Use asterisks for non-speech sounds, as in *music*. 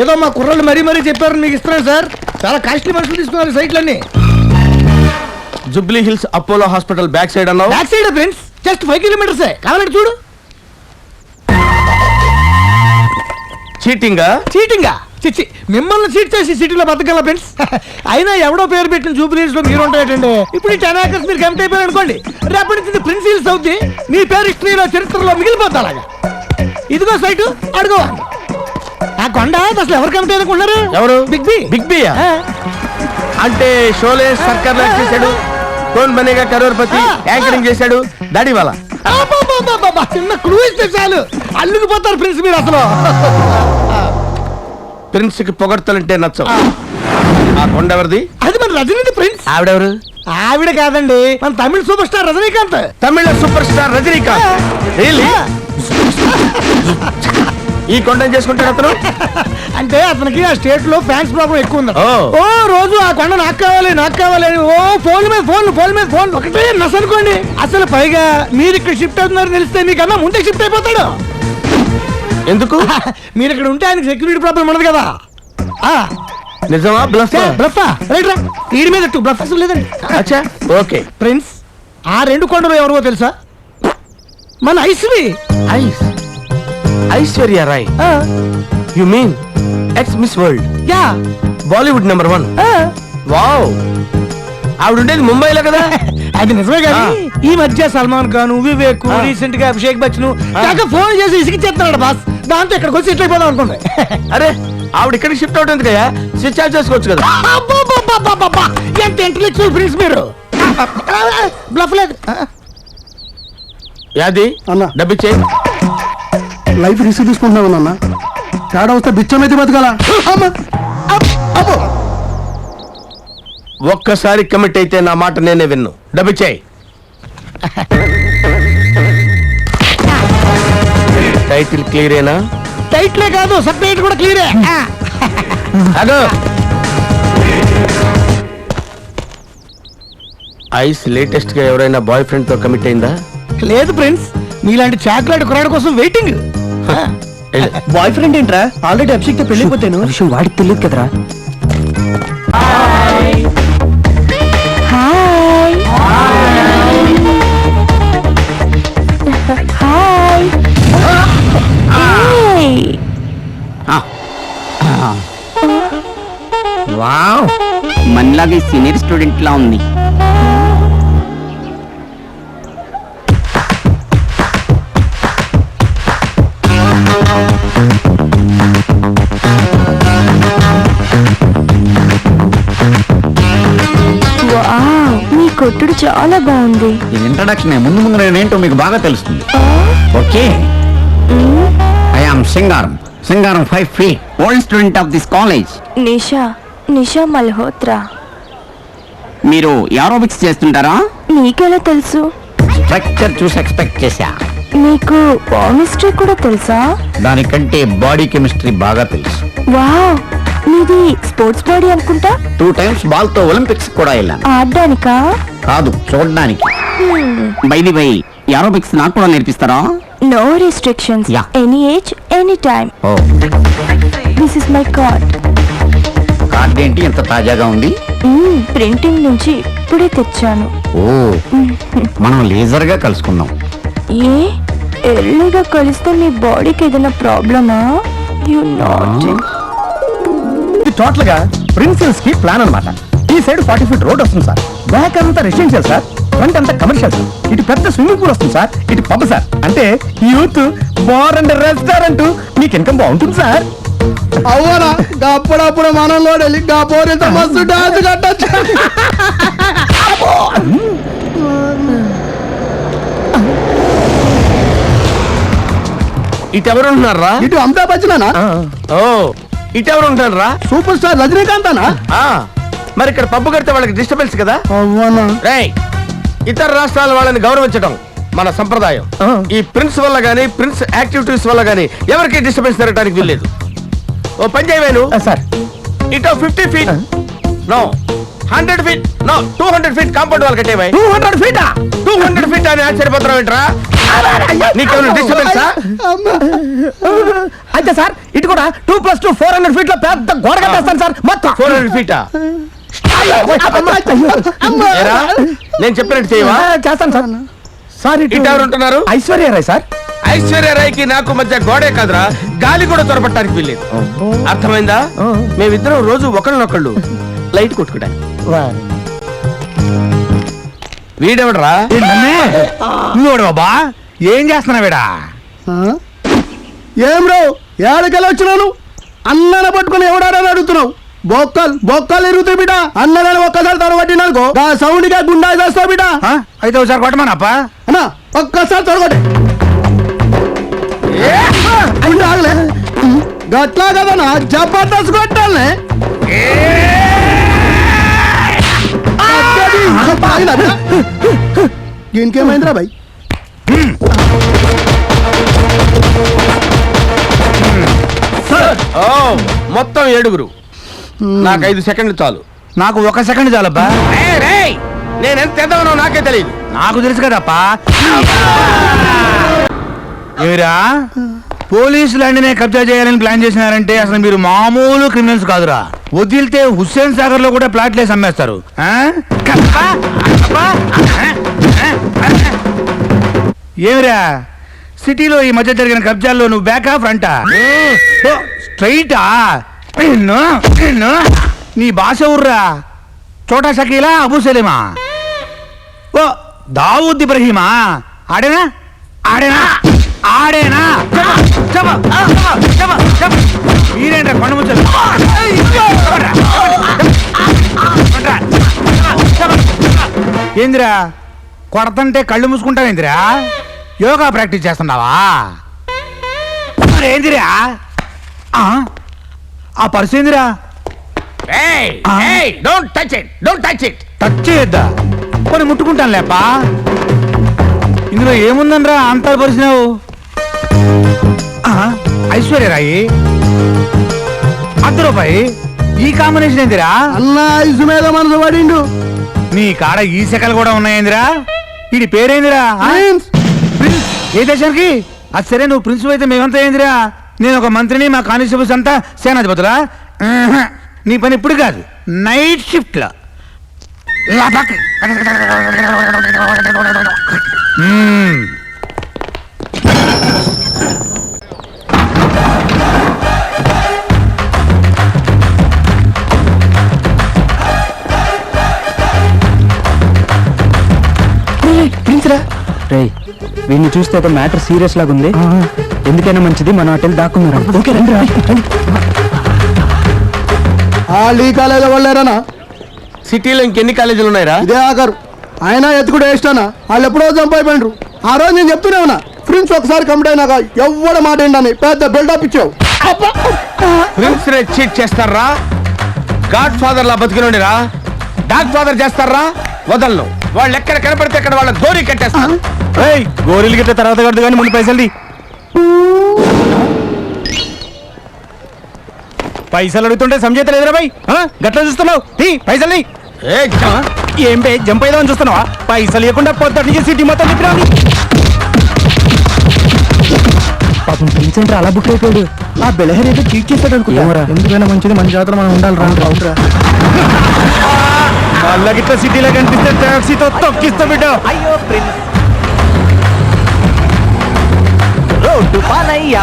ఏదో మా కుర్రలు మరీ మరీ చెప్పారు మీకు ఇస్తున్నాను సార్. చాలా కాస్ట్లీ మనుషులు తీసుకున్నారు సైట్లన్నీ. Jubilee Hills Apollo hospital back side అన్నావు? Back side friends? Just five kilometres కావాలంటే చూడు. చీటింగ్? చీటింగా? చిచ్చి మిమ్మల్ని చీట్ చేసి సిటీలో బతకాల ఫ్రెండ్స్? అయినా ఎవడో పేరు పెట్టిన జూబిలీస్లో మీరు ఉంటాయంటే ఇప్పుడు ఈ టెన్ ఏకర్స్ మీరు కమిట్ అయిపోయారు అనుకోండి. రేపటి నుంచి ప్రిన్స్ హిల్స్ అవుద్ది. మీ పేరు హిస్టరీలో చరిత్రలో మిగిలిపోద్ది అలాగా. ఇదిగో సైట్ అడుగు. ఆ కొండ అసలు ఎవరు కమిట్ అనుకున్నారు ఎవరు? బిగ్ బి బిగ్ బి అంటే షోలే సర్కార్లో చేశాడు. కోన్ బనేగా కరోర్పతి యాంకరింగ్ చేశాడు. దాడి వాళ్ళ చిన్న క్లూ ఇస్తే చాలు. అల్లుకుపోతారు ఫ్రెండ్స్ మీరు అసలు. ప్రిన్స్కి పొగడ్తలంటే నచ్చవు. ఆ. కొండ ఎవరిది? అది మన రజనీది ప్రిన్స్. ఆవిడెవరు? ఆవిడ కాదండి మన Tamil super star Rajinikanth. Tamil super star Rajinikanth? *laughs* ఈ కొండను చేసుకుంటాడు అతను? *laughs* అంటే అతనికి ఆ స్టేట్లో ఫ్యాన్స్ ప్రాబ్లం ఎక్కువ ఉంది. ఓ. ఓ రోజు ఆ కొండ నాకు కావాలి నాకు కావాలి అని ఓ ఫోన్ మీద ఫోన్ ఫోన్ మీద ఫోన్ ఒకటే నస అనుకోండి. అసలు పైగా మీరు ఇక్కడ షిఫ్ట్ అవుతున్నారు తెలిస్తే మీకన్నా ముందే షిఫ్ట్ అయిపోతాడు. ఎందుకు? *laughs* మీరు ఇక్కడ ఉంటే ఆయనకి సెక్యూరిటీ ప్రాబ్లం ఉండదు కదా. ఆ. నిజమా? బ్లఫ్ బ్లఫా రైట్ రా. వీడి మీద బ్లఫ్ అసలు లేదండి. అచ్చా ఓకే. ప్రిన్స్ ఆ రెండు కొండలు ఎవరో తెలుసా? మన ఐశ్వి. Ice. Aishwarya Rai. You mean ex Miss World yeah. Bollywood number one. Wow ఆవిడ ఉండేది ముంబైలో కదా? *laughs* అది నిజమే కానీ. ఈ మధ్య సల్మాన్ ఖాన్ వివేక్. రీసెంట్గా అభిషేక్ బచ్చన్. కాక ఫోన్ చేసి ఇసిగిచ్చేస్తున్నాడు బాస్ దాంతో ఇక్కడికి వచ్చి ఇట్లా అయిపోదాం అనుకోండి *laughs* అరే ఆవిడ ఇక్కడికి షిఫ్ట్ అవుతుంది కదా స్విచ్ ఆఫ్ చేసుకోవచ్చు కదా! ఎంత ఇంటలెక్చువల్ ఫ్రెండ్స్ మీరు? బ్లఫ్ లేదు. యాది? అన్న. డబ్బిచ్చే లైఫ్ రిస్క్ తీసుకుంటున్నావు నాన్న. తేడా వస్తే బిచ్చమైతే బతకాల? ఒక్కసారి కమిట్ అయితే నా మాట నేనే విన్ను. డబ్బిచ్చేయి టైటిల్ క్లియరేనా టైట్లే కాదు సబ్జెక్ట్ కూడా క్లియరే. అదో ఐస్ లేటెస్ట్గా ఎవరైనా బాయ్ ఫ్రెండ్తో కమిట్ అయిందా? లేదు ఫ్రెండ్స్ మీలాంటి చాక్లెట్ కురాడు కోసం వెయిటింగ్. బాయ్ ఫ్రెండ్ ఏంట్రా? ఆల్రెడీ అభిషేక్తో పెళ్ళిపోతాను విషయం వాడికి తెలియదు కదరా. హాయ్ హాయ్ ఏయ్, వావ్. మనలాగే సీనియర్ స్టూడెంట్ లా ఉంది. కొట్టుడు చాలా బాగుంది. ఇది ఇంట్రడక్షన్ ముందు ముందు నేనేంటో మీకు బాగా తెలుస్తుంది. Okay? I am Singaram Singaram five feet old student of this college Nisha Nisha Malhotra. మీరు ఏరోబిక్స్ చేస్తుంటారా? నీకెలా తెలుసు? స్ట్రక్చర్ చూసి ఎక్స్పెక్ట్ చేశా. మీకు పామిస్ట్రీ కూడా తెలుసా? దానికంటే బాడీ కెమిస్ట్రీ బాగా తెలుసు. వావ్! మీది స్పోర్ట్స్ బాడీ అనుకుంటా? టూ టైమ్స్ బాల్తో ఒలింపిక్స్ కూడా వెళ్ళాను. ఆడడానికా? కాదు చూడడానికి. బైది బై ఏరోబిక్స్ నాకు కూడా నేర్పిస్తారా? No restrictions Yeah. Any age any time oh this is my card card ఏంటి? ఎంత తాజాగా ఉంది? ప్రింటింగ్ నుంచి ఇప్పుడే తెచ్చాను. ఓ. మనం లేజర్గా కలుసుకుందాం. ఏ? ఎర్లీగా కలిస్తే మీ బాడీకి ఏదైనా ప్రాబ్లమా? యు నాట్ ఇది టోటల్గా ప్రిన్సిల్స్కి ప్లాన్ అన్నమాట. ఈ సైడ్ ఫార్టీ ఫీట్ రోడ్ వస్తుంది సార్. బ్యాక్ అంతా రెసిడెన్షియల్ సార్. ఫ్రంట్ అంతా కమర్షియల్ సార్ ఇటు పెద్ద స్విమ్మింగ్ పూల్ వస్తుంది సార్. ఇటు పబ్ సార్. అంటే యూత్ బార్ అండ్ రెస్టారెంట్. మీకు ఇన్కమ్ బాగుంటుంది సార్. అవునా అప్పుడప్పుడు మనలో వెళ్ళి మస్తు డాన్స్ కట్టచ్చు. ఇటు ఎవరు ఉంటున్నారా? ఇటు అమితాబ్ బచ్చనా ఓ. ఇటు ఎవరు ఉంటున్నారా సూపర్ స్టార్ రజనీకాంత్ అనా ఆ, మరి ఇక్కడ పబ్బు కడితే వాళ్ళకి డిస్టర్బెన్స్ కదా? అవ్వనా? రేయ్ ఇతర రాష్ట్రాల వాళ్ళని గౌరవించడం మన సంప్రదాయం. ఆ. ఈ ప్రిన్స్ వల్ల గానీ ప్రిన్స్ యాక్టివిటీస్ వల్ల గానీ ఎవరికి డిస్టర్బెన్స్ జరగడానికి వీల్లేదు. ఓ పని చేయవేను సార్. ఇటో fifty feet. No hundred feet. No two hundred feet compound వాళ్ళు కట్టేవాయి టూ హండ్రెడ్ ఫీటా? టూ హండ్రెడ్ ఫీట్ అని ఆశ్చర్యపోతున్నావు ఏంట్రా నీకేమైనా డిస్టర్బెన్సా అయితే సార్ ఇటు కూడా two plus two four hundred ఫీట్లో పెద్ద గోడ కట్టేస్తాను సార్ మొత్తం. ఫోర్ హండ్రెడ్ ఫీటా? ఏరా? నేను చెప్పినట్టు చేయవా? చేస్తాను సార్. సార్ ఇటు ఎవరు ఉంటున్నారు ఐశ్వర్య రాయ్ సార్. ఐశ్వర్య రాయ్కి నాకు మధ్య గోడే కాదురా గాలి కూడా చొరబట్టడానికి వీల్లేదు. అర్థమైందా. మేమిద్దరం రోజు ఒకళ్ళనొకళ్ళు లైట్ కొట్టుకోడానికి వీడెవడరా? నువ్వు బాబా? ఏం చేస్తున్నావు వీడా? ఏం రావు ఏడకెళ్ళి వచ్చినాను? అన్నన పట్టుకుని ఎవడారని అడుగుతున్నావు? బొక్కలు బొక్కలు ఎరుగుతాయి బిడ్డ. అన్నగాని ఒక్కసారి తొడగొట్టినానుకో గా సౌండ్గా గుండా చేస్తావు బిడ్డ. అయితే ఒకసారి కొట్టమానప్ప? అన్నా ఒక్కసారి తొడగొట్టి గుండా ఆగలే గట్లా కదనా జబర్దస్త్ కొట్టాలే. దీనికేమైందిరా బాయ్? ఓ మొత్తం ఏడుగురు. నాకు ఐదు సెకండ్లు చాలు. నాకు ఒక సెకండ్ చాలబ్బా. ఏయ్, రేయ్! నేను ఎంత ఎదవనో నాకే తెలియదు. నాకు తెలుసు కదప్పా. ఏమిరా? పోలీసులు అన్ని కబ్జా చేయాలని ప్లాన్ చేసినారంటే అసలు మీరు మామూలు క్రిమినల్స్ కాదురా. వదిలితే హుస్సేన్ సాగర్లో కూడా ప్లాట్లేసి అమ్మేస్తారు ఏమిరా? సిటీలో ఈ మధ్య జరిగిన కబ్జాల్లో నువ్వు బ్యాకా ఫ్రంటా? స్ట్రైటా? నీ భాష ఊర్రా? చోటా షకీలా అబూ సలీమా? ఓ దావూద్ ఇబ్రహీమా? ఆడేనా? ఆడేనా? ఆడేనా? ఏందిరా? కొడతంటే కళ్ళు మూసుకుంటావేందిరా యోగా ప్రాక్టీస్ చేస్తున్నావా? ఏందిరా? ఆ? ఆ పర్సు ఏందిరా. Don't touch it don't touch it touch చేయొద్దా? కొన్ని ముట్టుకుంటాను లేపా? ఇందులో ఏముందనరా అంత పరిచినావు ఐశ్వర్యరాయి అర్ధ రూపాయి ఈ కాంబినేషన్ ఏందిరా? అన్న ఐసు మీద మనసు పడిండు. నీ కాడ ఈ శకలు కూడా ఉన్నాయేందిరా? వీడి పేరేందిరా? ప్రిన్స్. ఏ దేశానికి? అది సరే నువ్వు ప్రిన్స్ అయితే మేమంతా ఏందిరా? నేను ఒక మంత్రిని మా కానిస్టేబుల్స్ అంతా సేనాధిపతులా. నీ పని ఇప్పుడు కాదు నైట్ షిఫ్ట్లో మ్మ్. రేయ్ వీడిని చూస్తే ఒక మ్యాటర్ సీరియస్ లాగా ఉంది ఎందుకైనా మంచిది మనం అటెల్ దాక్కున్నారా? ఓకే రండి రా వాళ్ళు ఈ కాలేజీలో వాళ్ళారనా? సిటీలో ఇంకెన్ని కాలేజీలు ఉన్నాయిరా? ఇదే ఆఖరు. ఆయన ఎత్తుకుడు వేస్తానా వాళ్ళు ఎప్పుడో చంపైపోయినరు. ఆ రోజు నేను చెప్తూనే ఉన్నా ఫ్రెండ్స్ ఒకసారి కంప్లీట్ అయినాక ఎవ్వడ మాట ఏంటని పెద్ద బిల్డప్ ఇచ్చావు. ప్రిన్స్ నే చీట్ చేస్తారా? గాడ్ ఫాదర్ లా బతికినోడిరా? డాగ్ ఫాదర్ చేస్తారా? వదలను. వాళ్ళు ఎక్కడ కనపడితే అక్కడ వాళ్ళ గోరి కట్టేస్తారు. ఏయ్ గోరీలు గిట్ట తర్వాత కడదు కానీ ముందు పైసలు పైసలు అడుగుతుంటే సంజేత లేదురా బై గట్ల చూస్తున్నావు? తీ పైసలు. ఏ బే జంప్ అయిదామని చూస్తున్నావా? పైసలు ఇవ్వకుండా పొద్దుటి నుంచి సిటీ మొత్తం తిప్పినా పాపం ఏంట్రా అలా బుక్ అయిపోయాడు. ఆ బెలహర్ ఏదో చీట్ చేస్తాడు ఏమోరా? ఎందుకైనా మంచిది మన జాతర మనం ఉండాలి రా వాళ్ళ గిట్ల సిటీలో కనిపిస్తే టాక్సీతో తొక్కిస్తా బిడ్డ. అయ్యో ప్రిన్స్. రోడ్డు పాలయ్య